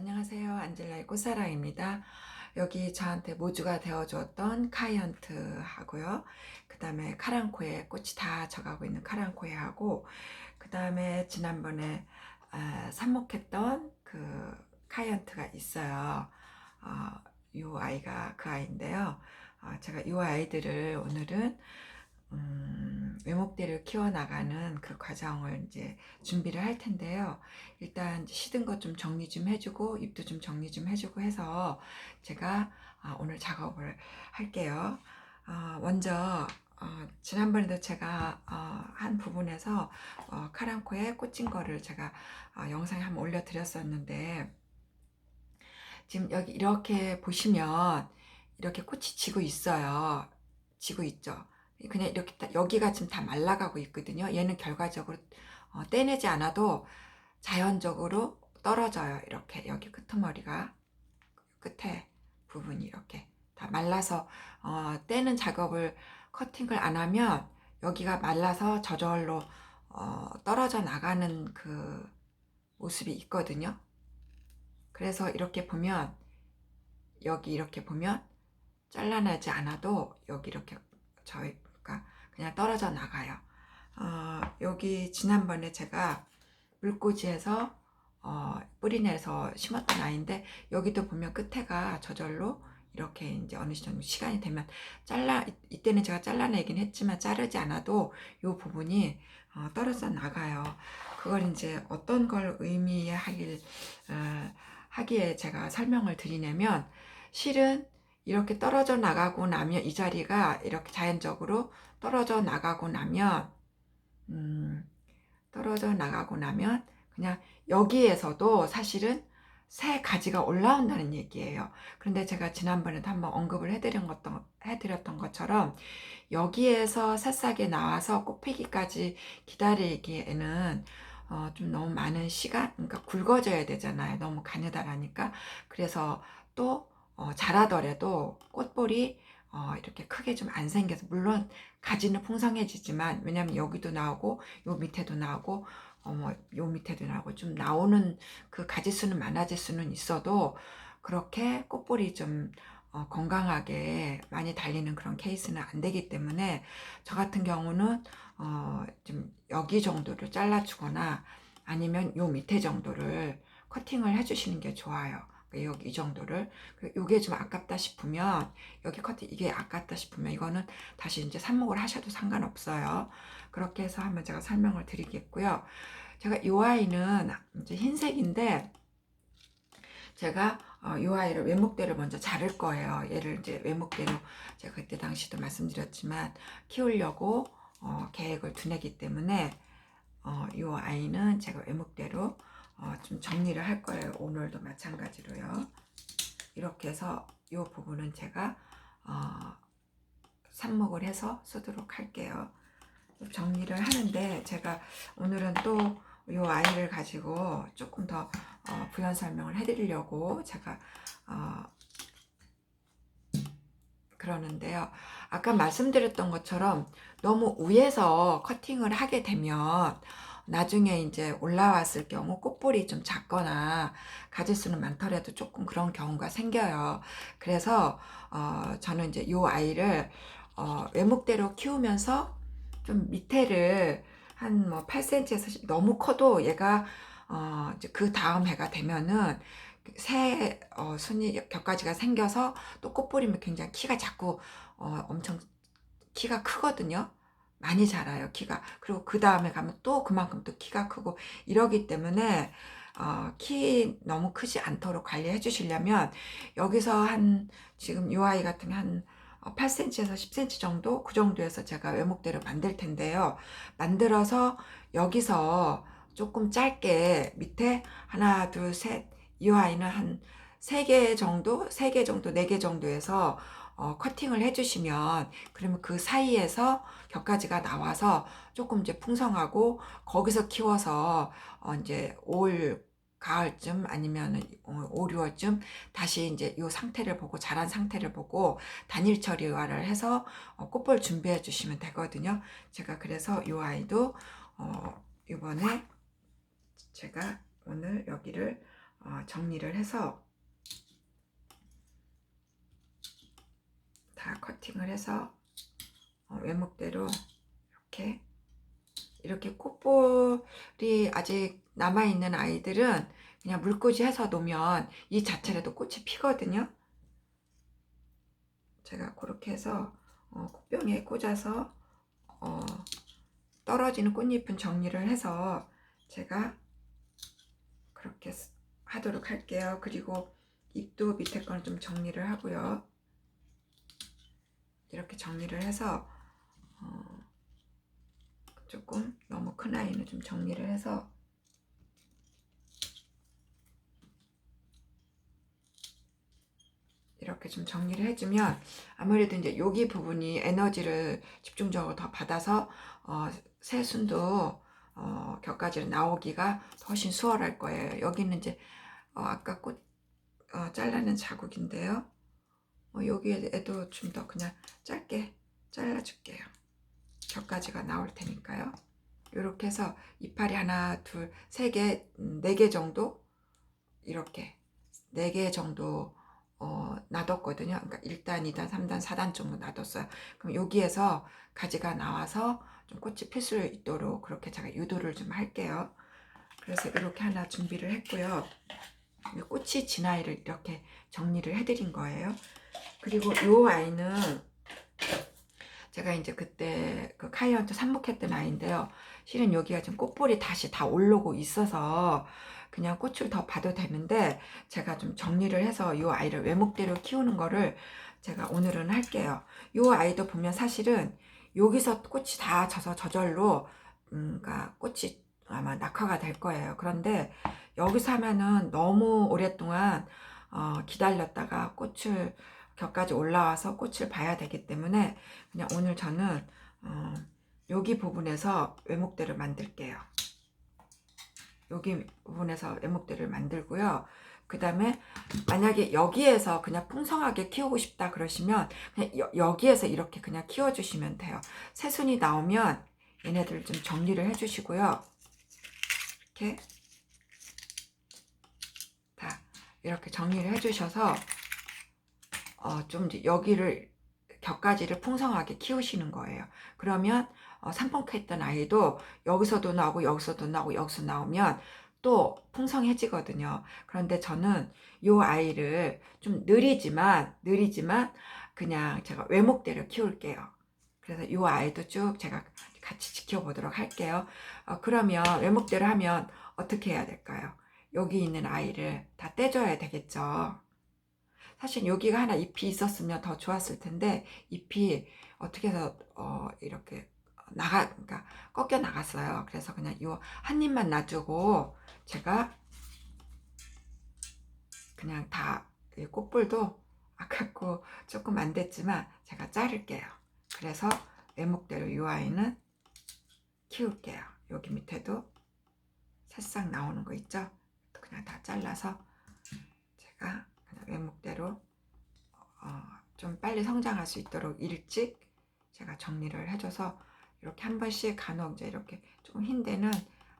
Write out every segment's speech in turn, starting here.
안녕하세요. 안젤라의 꽃사랑입니다. 여기 저한테 모주가 되어주었던 카이언트 하고요. 그 다음에 카랑코에 꽃이 다 져가고 있는 카랑코에 하고 그 다음에 지난번에 아, 삽목했던 그 카이언트가 있어요. 어, 이 아이가 그 아이인데요. 어, 제가 이 아이들을 오늘은 음, 외목대를 키워나가는 그 과정을 이제 준비를 할 텐데요. 일단 시든 것 좀 정리 좀 해주고 잎도 좀 정리 좀 해주고 해서 제가 아, 오늘 작업을 할게요. 어, 먼저 어, 지난번에도 제가 어, 한 부분에서 어, 카랑코에 꽂힌 거를 제가 어, 영상에 한번 올려드렸었는데 지금 여기 이렇게 보시면 이렇게 꽃이 지고 있어요. 지고 있죠. 그냥 이렇게 다- 여기가 지금 다 말라가고 있거든요. 얘는 결과적으로 어, 떼내지 않아도 자연적으로 떨어져요. 이렇게 여기 끄트머리가 끝에 부분이 이렇게 다 말라서 어, 떼는 작업을 커팅을 안 하면 여기가 말라서 저절로 어, 떨어져 나가는 그 모습이 있거든요. 그래서 이렇게 보면 여기 이렇게 보면 잘라내지 않아도 여기 이렇게 저희가 그냥 떨어져 나가요. 어, 여기 지난번에 제가 물꽂이에서 어, 뿌리 내서 심었던 아이인데 여기도 보면 끝에가 저절로 이렇게 이제 어느 정도 시간이 되면 잘라 이- 이때는 제가 잘라내긴 했지만 자르지 않아도 이 부분이 어, 떨어져 나가요. 그걸 이제 어떤 걸 의미하길 어, 하기에 제가 설명을 드리냐면 실은 이렇게 떨어져 나가고 나면 이 자리가 이렇게 자연적으로 떨어져 나가고 나면 음, 떨어져 나가고 나면 그냥 여기에서도 사실은 새 가지가 올라온다는 얘기예요. 그런데 제가 지난번에도 한번 언급을 해드린 것던, 해드렸던 것처럼 여기에서 새싹이 나와서 꽃피기까지 기다리기에는 어, 좀 너무 많은 시간, 그러니까 굵어져야 되잖아요. 너무 가느다라니까. 그래서 또 어, 자라더라도 꽃볼이 어, 이렇게 크게 좀 안 생겨서 물론 가지는 풍성해지지만 왜냐면 여기도 나오고 요 밑에도 나오고 어머 요 밑에도 나오고 좀 나오는 그 가지 수는 많아질 수는 있어도 그렇게 꽃볼이 좀 어, 건강하게 많이 달리는 그런 케이스는 안 되기 때문에 저 같은 경우는 어, 좀 여기 정도를 잘라주거나 아니면 요 밑에 정도를 커팅을 해주시는 게 좋아요. 여기 이 정도를 이게 좀 아깝다 싶으면 여기 커팅 이게 아깝다 싶으면 이거는 다시 이제 삽목을 하셔도 상관없어요. 그렇게 해서 한번 제가 설명을 드리겠고요. 제가 이 아이는 이제 흰색인데 제가 어, 이 아이를 외목대로 먼저 자를 거예요. 얘를 이제 외목대로 제가 그때 당시도 말씀드렸지만 키우려고 어, 계획을 두내기 때문에 어, 이 아이는 제가 외목대로 어, 좀 정리를 할 거예요. 오늘도 마찬가지로요. 이렇게 해서 이 부분은 제가 어, 삽목을 해서 쓰도록 할게요. 정리를 하는데 제가 오늘은 또 이 아이를 가지고 조금 더 어, 부연 설명을 해드리려고 제가 어, 그러는데요. 아까 말씀드렸던 것처럼 너무 위에서 커팅을 하게 되면 나중에 이제 올라왔을 경우 꽃볼이 좀 작거나 가질 수는 많더라도 조금 그런 경우가 생겨요. 그래서 어, 저는 이제 이 아이를 어, 외목대로 키우면서 좀 밑에를 한 뭐 8cm에서 너무 커도 얘가 어, 이제 그 다음 해가 되면은 새 어, 순이 겹가지가 생겨서 또 꽃뿌리면 굉장히 키가 자꾸 어, 엄청 키가 크거든요. 많이 자라요 키가. 그리고 그 다음에 가면 또 그만큼 또 키가 크고 이러기 때문에 어, 키 너무 크지 않도록 관리해 주시려면 여기서 한 지금 이 아이 같은 한 8cm에서 10cm 정도 그 정도에서 제가 외목대로 만들 텐데요. 만들어서 여기서 조금 짧게 밑에 하나 둘셋이 아이는 한 3개 정도 3개 정도 4개 정도에서 어, 커팅을 해주시면 그러면 그 사이에서 겹가지가 나와서 조금 이제 풍성하고 거기서 키워서 어, 이제 올 가을쯤 아니면 5, 6월쯤 다시 이제 이 상태를 보고 자란 상태를 보고 단일 처리화를 해서 어, 꽃볼 준비해 주시면 되거든요. 제가 그래서 이 아이도 어, 이번에 제가 오늘 여기를 어, 정리를 해서 다 커팅을 해서 어, 외목대로 이렇게 이렇게 꽃볼이 아직 남아있는 아이들은 그냥 물꽂이 해서 놓으면 이 자체라도 꽃이 피거든요. 제가 그렇게 해서 어, 꽃병에 꽂아서 어, 떨어지는 꽃잎은 정리를 해서 제가 그렇게 쓰- 하도록 할게요. 그리고 잎도 밑에 거는 좀 정리를 하고요. 이렇게 정리를 해서 어, 조금 너무 큰 아이는 좀 정리를 해서 이렇게 좀 정리를 해주면 아무래도 이제 여기 부분이 에너지를 집중적으로 더 받아서 어, 새 순도 어, 격가지로 나오기가 훨씬 수월할 거예요. 여기는 이제 어, 아까 꽃 어, 잘라낸 자국인데요. 어, 여기에도 좀 더 그냥 짧게 잘라줄게요. 격가지가 나올 테니까요. 이렇게 해서 이파리 하나, 둘, 세 개, 음, 네개 정도 이렇게 네 개 정도 어, 놔뒀거든요. 그러니까 1단, 2단, 3단, 4단 정도 놔뒀어요. 그럼 여기에서 가지가 나와서 좀 꽃이 필 수 있도록 그렇게 제가 유도를 좀 할게요. 그래서 이렇게 하나 준비를 했고요. 이 꽃이 진 아이를 이렇게 정리를 해드린 거예요. 그리고 이 아이는 제가 이제 그때 그 카이언트 삽목했던 아이인데요. 실은 여기가 지금 꽃볼이 다시 다 올라오고 있어서 그냥 꽃을 더 봐도 되는데 제가 좀 정리를 해서 이 아이를 외목대로 키우는 거를 제가 오늘은 할게요. 이 아이도 보면 사실은 여기서 꽃이 다 져서 저절로 음, 그러니까 꽃이 아마 낙화가 될 거예요. 그런데 여기서 하면은 너무 오랫동안 어, 기다렸다가 꽃을 격까지 올라와서 꽃을 봐야 되기 때문에 그냥 오늘 저는 어, 여기 부분에서 외목대를 만들게요. 여기 부분에서 외목대를 만들고요. 그 다음에 만약에 여기에서 그냥 풍성하게 키우고 싶다 그러시면 그냥 여, 여기에서 이렇게 그냥 키워주시면 돼요. 새순이 나오면 얘네들을 좀 정리를 해주시고요. 이렇게 다 이렇게 정리를 해주셔서 어, 좀 여기를 격가지를 풍성하게 키우시는 거예요. 그러면 어, 삼펑했던 아이도 여기서도 나오고 여기서도 나오고 여기서 나오면 또 풍성해지거든요. 그런데 저는 이 아이를 좀 느리지만 느리지만 그냥 제가 외목대로 키울게요. 그래서 이 아이도 쭉 제가 같이 지켜보도록 할게요. 어, 그러면 외목대로 하면 어떻게 해야 될까요? 여기 있는 아이를 다 떼줘야 되겠죠. 사실 여기가 하나 잎이 있었으면 더 좋았을 텐데 잎이 어떻게 해서 어, 이렇게 나가 그러니까 꺾여 나갔어요. 그래서 그냥 이한 입만 놔주고 제가 그냥 다이 꽃불도 아깝고 조금 안 됐지만 제가 자를게요. 그래서 외목대로 이 아이는 키울게요. 여기 밑에도 새싹 나오는 거 있죠? 그냥 다 잘라서 제가 그냥 외목대로 어, 좀 빨리 성장할 수 있도록 일찍 제가 정리를 해줘서 이렇게 한 번씩 간혹 이제 이렇게 조금 흰 데는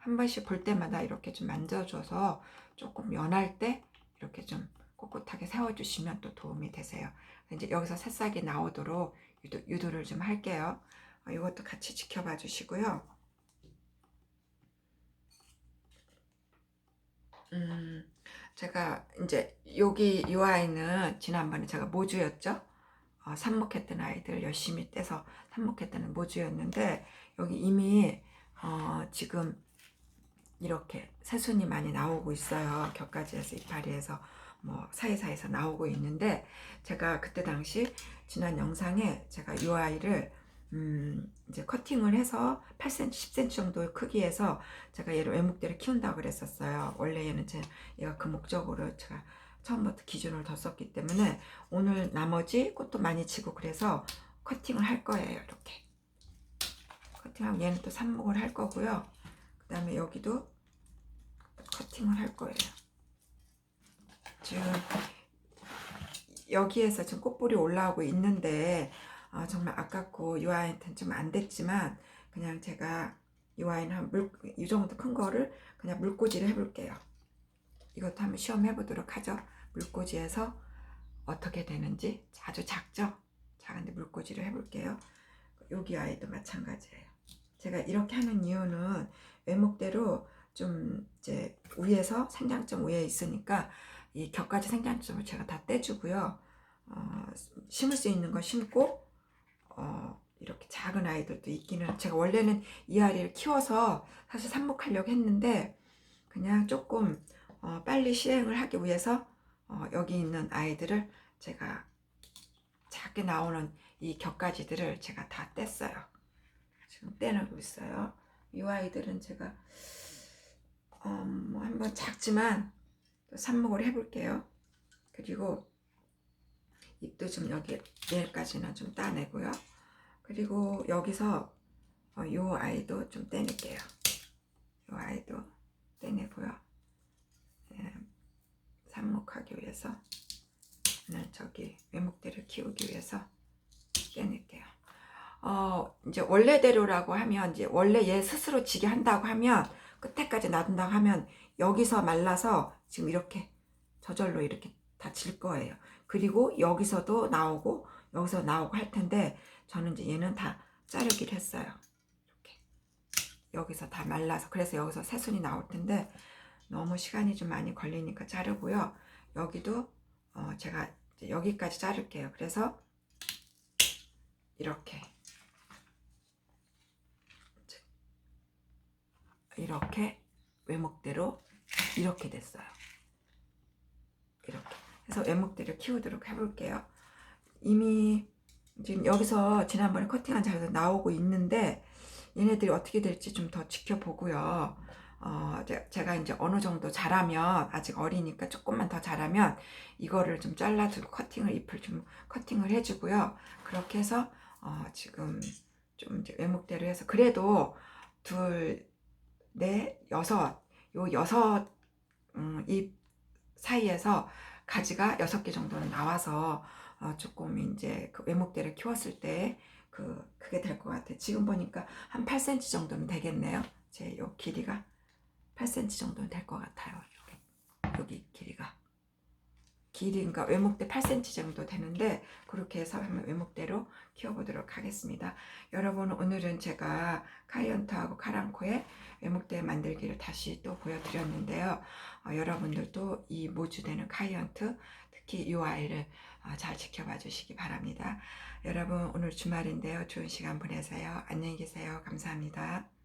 한 번씩 볼 때마다 이렇게 좀 만져줘서 조금 연할 때 이렇게 좀 꼿꼿하게 세워주시면 또 도움이 되세요. 이제 여기서 새싹이 나오도록 유도, 유도를 좀 할게요. 어, 이것도 같이 지켜봐 주시고요. 음, 제가 이제 여기 이 아이는 지난번에 제가 모주였죠. 어, 삽목했던 아이들 열심히 떼서 삽목했던 모주였는데 여기 이미 어, 지금 이렇게 새순이 많이 나오고 있어요. 격가지에서 이파리에서 뭐 사이사이에서 나오고 있는데 제가 그때 당시 지난 영상에 제가 이 아이를 음, 이제 커팅을 해서 8cm, 10cm 정도의 크기에서 제가 얘를 외목대로 키운다고 그랬었어요. 원래 얘는 제, 얘가 그 목적으로 제가 처음부터 기준을 뒀었기 때문에 오늘 나머지 꽃도 많이 치고 그래서 커팅을 할 거예요. 이렇게. 커팅하면 얘는 또 삽목을 할 거고요. 그 다음에 여기도 커팅을 할 거예요. 지금 여기에서 지금 꽃볼이 올라오고 있는데 아, 정말 아깝고 이 아이한테는 좀 안 됐지만 그냥 제가 이 아이는 한 물, 이 정도 큰 거를 그냥 물꽂이를 해볼게요. 이것도 한번 시험해 보도록 하죠. 물꽂이에서 어떻게 되는지 아주 작죠? 작은데 물꽂이를 해볼게요. 여기 아이도 마찬가지예요. 제가 이렇게 하는 이유는 외목대로 좀 이제 위에서 생장점 위에 있으니까 이 격가지 생장점을 제가 다 떼주고요. 어, 심을 수 있는 거 심고 어, 이렇게 작은 아이들도 있기는 제가 원래는 이 아이를 키워서 사실 삽목하려고 했는데 그냥 조금 어, 빨리 실행을 하기 위해서 어, 여기 있는 아이들을 제가 작게 나오는 이 격가지들을 제가 다 뗐어요. 지금 떼내고 있어요. 이 아이들은 제가 음, 뭐 한번 작지만 또 삽목을 해볼게요. 그리고 잎도 좀 여기 얘까지는 좀 따내고요. 그리고 여기서 어, 요 아이도 좀 떼낼게요. 요 아이도 떼내고요. 예, 삽목하기 위해서 는 저기 외목대를 키우기 위해서 떼낼게요. 어, 이제 원래대로라고 하면 이제 원래 얘 스스로 지게 한다고 하면 끝에까지 놔둔다고 하면 여기서 말라서 지금 이렇게 저절로 이렇게 다질 거예요. 그리고 여기서도 나오고 여기서 나오고 할 텐데 저는 이제 얘는 다 자르기를 했어요. 이렇게 여기서 다 말라서 그래서 여기서 새순이 나올 텐데 너무 시간이 좀 많이 걸리니까 자르고요. 여기도 어 제가 여기까지 자를게요. 그래서 이렇게 이렇게 외목대로 이렇게 됐어요. 이렇게 해서 외목대를 키우도록 해볼게요. 이미 지금 여기서 지난번에 커팅한 자료도 나오고 있는데 얘네들이 어떻게 될지 좀 더 지켜보고요. 어, 제- 제가 이제 어느 정도 자라면 아직 어리니까 조금만 더 자라면 이거를 좀 잘라주고 커팅을 잎을 좀 커팅을 해주고요. 그렇게 해서 어, 지금 좀 이제 외목대로 해서 그래도 둘, 넷, 여섯 요 여섯 음, 잎 사이에서 가지가 여섯 개 정도는 나와서 어, 조금 이제 그 외목대를 키웠을 때 그 그게 될 것 같아요. 지금 보니까 한 8cm 정도는 되겠네요. 제 요 길이가 8cm 정도는 될 것 같아요. 여기, 여기 길이가 길이가 외목대 8cm 정도 되는데 그렇게 해서 한번 외목대로 키워보도록 하겠습니다. 여러분 오늘은 제가 카이언트하고 카랑코의 외목대 만들기를 다시 또 보여드렸는데요. 어, 여러분들도 이 모주되는 카이언트 특히 이 아이를 어, 잘 지켜봐 주시기 바랍니다. 여러분 오늘 주말인데요. 좋은 시간 보내세요. 안녕히 계세요. 감사합니다.